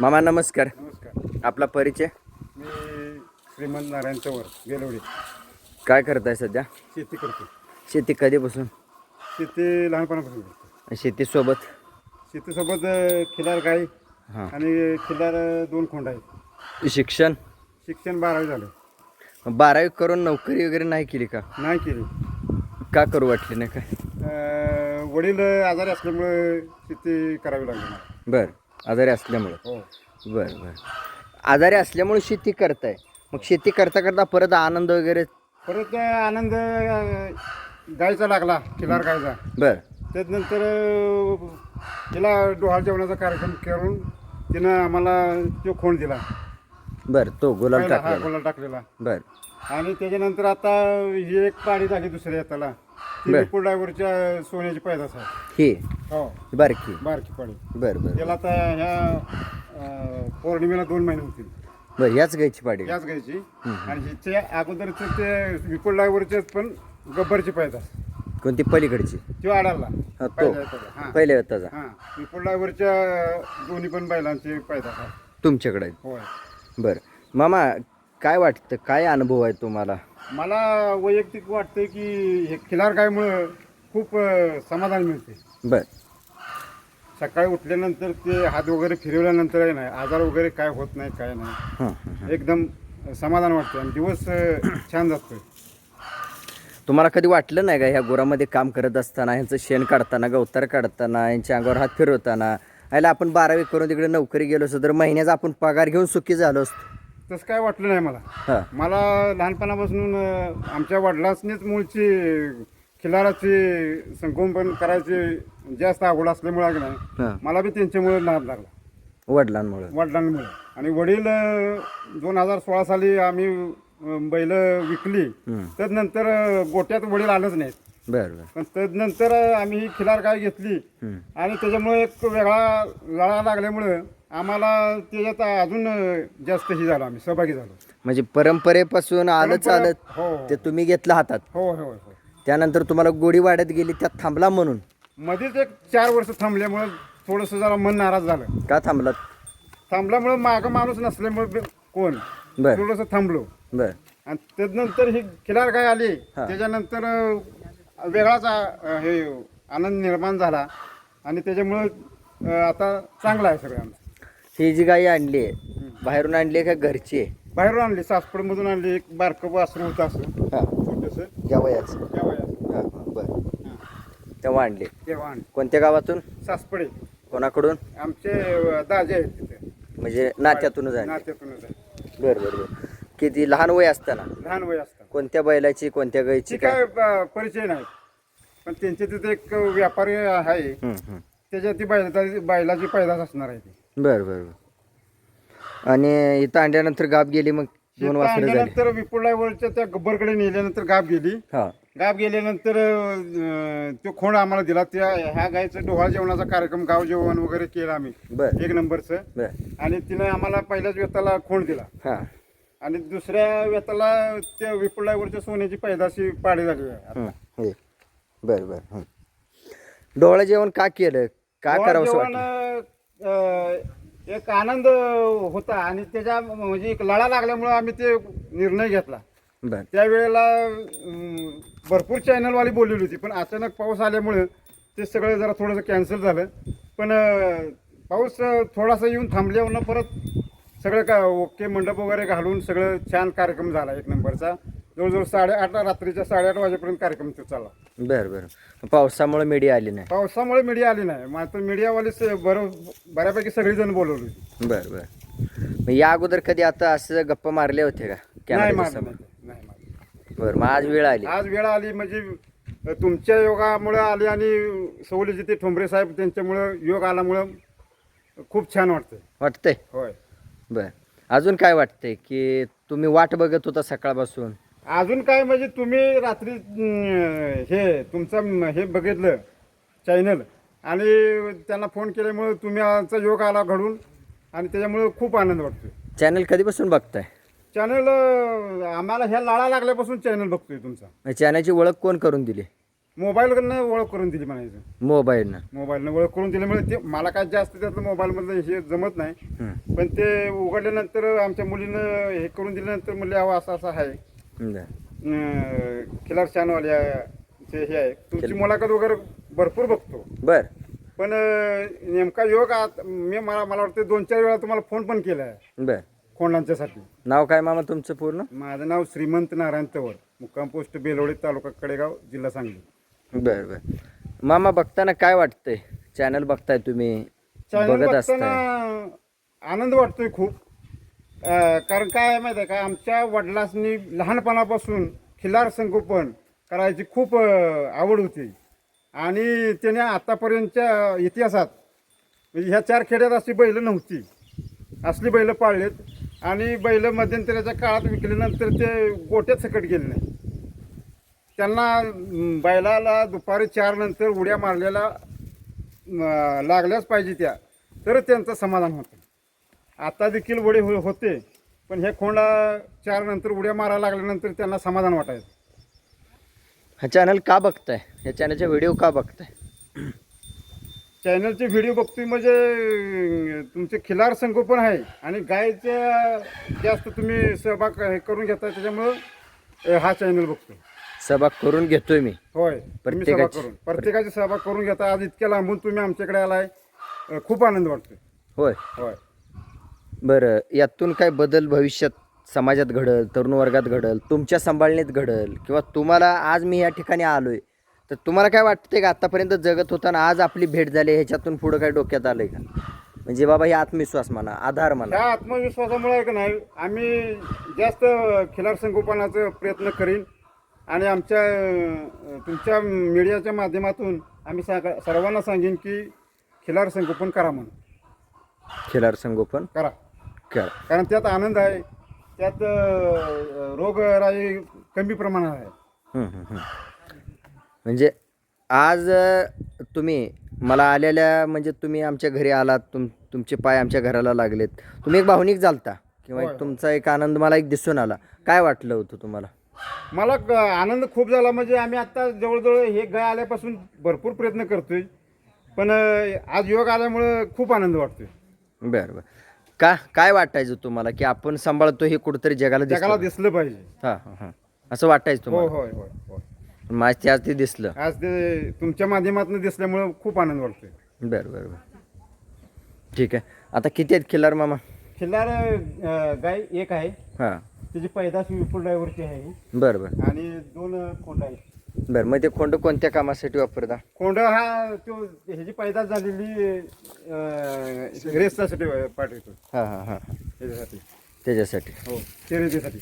मामा नमस्कार. नमस्कार. आपला परिचय? मी श्रीमंत नारायण चव्हाण गेलवडी काय करताय सध्या? शेती करतो शेती कधीपासून? शेती लहानपणापासून करतो शेतीसोबत? शेतीसोबत अ, खिलार गाय हां. आणि खिलार अ, दोन खोंड आहेत. शिक्षण? शिक्षण बारावी झालं. बारावी करून नोकरी वगैरे नाही केली का? नाही केली. का करू वाटली नाही काय? अ, वडील आजारी असल्यामुळे शेती करावी लागली मला. बर. आजारी असल्यामुळे. हो. बर बर. आजारी असल्यामुळे शेती करताय. मग शेती करता करता परत आनंद वगैरे? परत आनंद गायचा लागला खिलार गायचा. बर. त्याच्यानंतर अ, तिला डोहाळ जेवणाचा कार्यक्रम करून तिनं आम्हाला तो खोंड दिला. बर तो गुलाल टाकलेला. गुलाल टाकलेला. बर. आणि त्याच्यानंतर आता ही एक पाडी झाली दुसऱ्या येताला. ती बर. विपुल ड्रायव्हरच्या सोन्याची पैदास आहे ही? हो. बारकी. बारकी पाडी बर बर त्याला आता ह्या अं, पौर्णिमेला दोन महिने होतील. बर याच गायची पाडी? याच घ्यायची आणि हिच्या अगोदरच ते विपुल ड्रायव्हरचे पण गब्बरची पैदास कोणती? पलीकडची. तो आडाला. हा, तो. हा. पहिल्या वेताचा हा. विपुल ड्रायव्हरच्या दोन्ही पण बैलांची पैदास आहे तुमच्याकडे. होय. बर. मामा काय वाटतं? काय अनुभव आहे तुम्हाला? मला वैयक्तिक वाटतं की हे खिलार गायमुळं खूप समाधान मिळते बर. सकाळी उठल्यानंतर ते हात वगैरे फिरवल्यानंतर नाही आजार वगैरे काय होत नाही काय नाही. हां एकदम समाधान वाटतं आणि दिवस छान जातोय. तुम्हाला कधी वाटलं नाही का ह्या गुरामध्ये काम करत असताना ह्यांचं शेण काढताना गवतार काढताना यांच्या अंगावर हात फिरवताना ह्याला आपण बारावी करून तिकडे नोकरी गेलो असतो तर महिन्याचा आपण पगार घेऊन सुखी झालो असतो. तसं काय वाटलं नाही मला. मला लहानपणापासून आमच्या वडिलांनीच मूळची खिलाराची संगोपन करायची जास्त आवड असल्यामुळे की नाही मला बी त्यांच्यामुळे लाभ लागला. वडिलांमुळं. वडिलांमुळे. आणि वडील दोन हजार सोळा साली आम्ही बैल विकली. त्यानंतर अं, गोट्यात वडील आलंच नाहीत. पण त्यानंतर आम्ही ही खिलार गाय घेतली. आणि त्याच्यामुळे एक वेगळा लळा लागल्यामुळं आम्हाला त्याच्यात अजून जास्त ही झालो आम्ही सहभागी झालो. म्हणजे परंपरेपासून आलं चालत हो हो. ते तुम्ही घेतलं हातात? हो हो हो त्यानंतर तुम्हाला गोडी वाढत गेली त्यात थांबला म्हणून? मध्येच एक चार वर्ष थांबल्यामुळं थोडंसं जरा मन नाराज झालं. का थांबलात? थांबल्यामुळं मागं माणूस नसल्यामुळे बी- कोण? बर. थोडंसं थांबलो. बर. आणि त्यानंतर ही खिलार गाय आली हा. त्याच्यानंतर अं, वेगळाच हे आनंद निर्माण झाला. आणि त्याच्यामुळं अं, आता चांगला आहे सगळं आमचं. ही जी गाई आणली आहे बाहेरून आणली आहे का घरची आहे? बाहेरून आणली सासपडमधून आणली एक बारकं वासरू होतं असं. हां. छोटंसं. त्या वयाचं त्या वयात हां. बरं तेव्हा आणली. तेव्हा आणली. कोणत्या गावातून? सासपडे. कोणाकडून? आमचे अं, दाजे आहेत तिथे. म्हणजे नात्यातूनच आणली. नात्यातूनच आहे. बरं बरं बरं. किती लहान वय असताना? लहान वय असतात कोणत्या बैलाची कोणत्या गायची काय? काय अं, परिचय नाही. पण त्यांचे तिथे एक व्यापारी आहे. त्याच्यात ती बैलाची बैलाची पैदास असणार आहे ती. बरं बरं बरं. आणि इथं आणल्यानंतर गाप गेली मग दोन वासरं झाली. आणल्यानंतर विपुलावरच्या त्या गब्बरकडे नेल्यानंतर गाप गेली. हा. गाप गेल्यानंतर अं, तो खोंड आम्हाला दिला. त्या ह्या गायचं डोहाळ जेवणाचा कार्यक्रम गाव जेवण वगैरे केला आम्ही. बर. एक नंबरचं. बर. आणि तिने आम्हाला पहिल्याच व्यताला खोंड दिला. हा. आणि दुसऱ्या व्यताला त्या विपुलावरच्या सोन्याची पैदाशी पाडी झाली. आहे. हं, हे. बर बर हं. डोळं जेवण का केलं? का डोहाळ करावं जेवण वाटलं? एक आनंद होता आणि त्याच्या म्हणजे एक लढा लागल्यामुळे आम्ही ते निर्णय घेतला. बर. त्यावेळेला अं, भरपूर चॅनलवाली बोललेली होती पण अचानक पाऊस आल्यामुळे ते सगळं जरा थोडंसं कॅन्सल झालं. पण अं, पाऊस अं, थोडासा येऊन थांबल्यावर परत सगळं का ओके मंडप वगैरे घालून सगळं छान कार्यक्रम झाला एक नंबरचा. जवळजवळ साडेआठ रात्रीच्या साडेआठ वाजेपर्यंत कार्यक्रम तो चालला. बर बर. पावसामुळे मीडिया आली नाही. पावसामुळे मीडिया आली नाही. मात्र मीडियावालीच बरं बऱ्यापैकी सगळीजण बोलवली होती. बर बर. मग या अगोदर कधी आता असं गप्पा मारले होते का? नाही मारली समोर नाही मारली. बर मग आज वेळ आली. आज वेळ आली म्हणजे तुमच्या योगामुळे आली आणि सवलीजी ते ठोंबरे साहेब त्यांच्यामुळं योग आल्यामुळं खूप छान वाटतंय. वाटतंय? होय. बर. अजून काय वाटतंय की तुम्ही वाट बघत होता सकाळपासून? अजून काय म्हणजे तुम्ही रात्री अं, हे तुमचं हे बघितलं चॅनल आणि त्यांना फोन केल्यामुळं तुम्ही आमचा योग आला घडून आणि त्याच्यामुळं खूप आनंद वाटतोय. चॅनल कधीपासून बघताय? चॅनल आम्हाला ह्या लाळा लागल्यापासून चॅनल बघतोय तुमचा. चॅनलची ओळख कोण करून दिली? मोबाईलकडनं ओळख करून दिली म्हणायचं. मोबाईलनं मोबाईलनं ओळख करून दिल्यामुळे ते मला काय जास्त त्यातलं मोबाईलमधलं हे जमत नाही. हं. पण ते उघडल्यानंतर आमच्या मुलीनं हे करून दिल्यानंतर म्हणले अहो असं असं आहे. खिलार चॅनवाल्या ते हे आहे. तुमची मुलाखत वगैरे भरपूर बघतो. बर. पण नेमका योग आत- मी मला मला वाटतं दोन चार वेळा तुम्हाला फोन पण केला आहे बर. खोंडांच्यासाठी नाव काय मामा तुमचं पूर्ण? माझं नाव श्रीमंत नारायण तवर मुक्काम पोस्ट बेलवडी तालुका कडेगाव जिल्हा सांगली. बर बर. मामा बघताना काय वाटतंय? चॅनल बघताय तुम्ही? चॅनल बघत असताय. आनंद वाटतोय खूप. कारण काय आहे माहिती आहे का? आमच्या वडिलांनी लहानपणापासून खिलार संगोपन करायची खूप आवड होती. आणि त्याने आतापर्यंतच्या इतिहासात म्हणजे ह्या चार खेड्यात अशी बैलं नव्हती. असली बैलं पाळलेत. आणि बैलं मध्यंतराच्या काळात विकल्यानंतर ते गोट्यात सकट गेले नाही त्यांना बैलाला दुपारी चारनंतर उड्या मारलेला लागल्याच पाहिजे त्या. तर त्यांचं समाधान होतं. आता देखील उडे हो होते पण हे खोंडा चार नंतर उड्या मारायला लागल्यानंतर त्यांना समाधान वाटायचं. हा चॅनल का बघताय? या चॅनलचे व्हिडिओ का बघताय? चॅनलचे व्हिडिओ बघतोय म्हणजे अं, तुमचे खिलार संगोपन आहे आणि गायच्या जास्त तुम्ही सहभाग हे करून घेताय त्याच्यामुळं अं, हा चॅनल बघतो सहभाग करून घेतोय मी. होय तुम्ही सहभाग प्रत्येकाची- करून. प्रत्येकाचे सहभाग करून घेता आज इतक्या लांबून तुम्ही आमच्याकडे आलाय. अं, खूप आनंद वाटतोय. होय. होय. बरं यातून काय बदल भविष्यात समाजात घडल तरुण वर्गात घडल तुमच्या सांभाळणीत घडल किंवा तुम्हाला आज मी या ठिकाणी आलोय तर तुम्हाला काय वाटतंय का आतापर्यंत जगत होताना आज आपली भेट झाली ह्याच्यातून पुढं काय डोक्यात आलंय का? म्हणजे बाबा हे आत्मविश्वास म्हणा आधार म्हणा. त्या आत्मविश्वासामुळे आहे का नाही आम्ही जास्त खिलार संगोपनाचा प्रयत्न करीन आणि आमच्या अं, तुमच्या मीडियाच्या माध्यमातून आम्ही सांगा सर्वांना सांगेन की खिलार संगोपन करा म्हणून. खिलार संगोपन? करा. करा. कारण त्यात आनंद आहे. त्यात अं, रोगराई कमी प्रमाणात आहे. हम्म, हम्म, हम्म. म्हणजे आज अ, तुम्ही मला आलेल्या म्हणजे तुम्ही आमच्या घरी आलात तुम तुमचे पाय आमच्या घराला लागलेत. तुम्ही एक भावनिक झालता किंवा एक तुमचा एक आनंद मला एक दिसून आला. काय वाटलं होतं तुम्हाला? मला ग- आनंद खूप झाला. म्हणजे आम्ही आता जवळजवळ हे गाय आल्यापासून भरपूर प्रयत्न करतोय. पण अं, आज योग आल्यामुळं खूप आनंद वाटतोय. बरं बरं. का काय वाटायचं तुम्हाला की आपण सांभाळतो हे कुठंतरी जगाला जगाला दिसलं पाहिजे. हां हां हां. असं वाटायचं हो तुम्हाला? होय होय होय माझ ते आज ते दिसलं. आज ते तुमच्या माध्यमातून दिसल्यामुळं खूप आनंद वाटतोय. बरं बरं बरं. ठीक आहे. आता किती आहेत खिल्लार मामा? खिल्लार अं, गाय एक आहे. हां. त्याची पैदास विपुल ड्रायव्हरची आहे. बरं बरं. आणि दोन खोंड आहेत. बरं मग ते खोंड कोणत्या कामासाठी वापरता? खोंड हा तो ह्याची पैदास झालेली रेससाठी पाठवतो. हां हां हां. त्याच्यासाठी. त्याच्यासाठी. हो शर्यतीसाठी.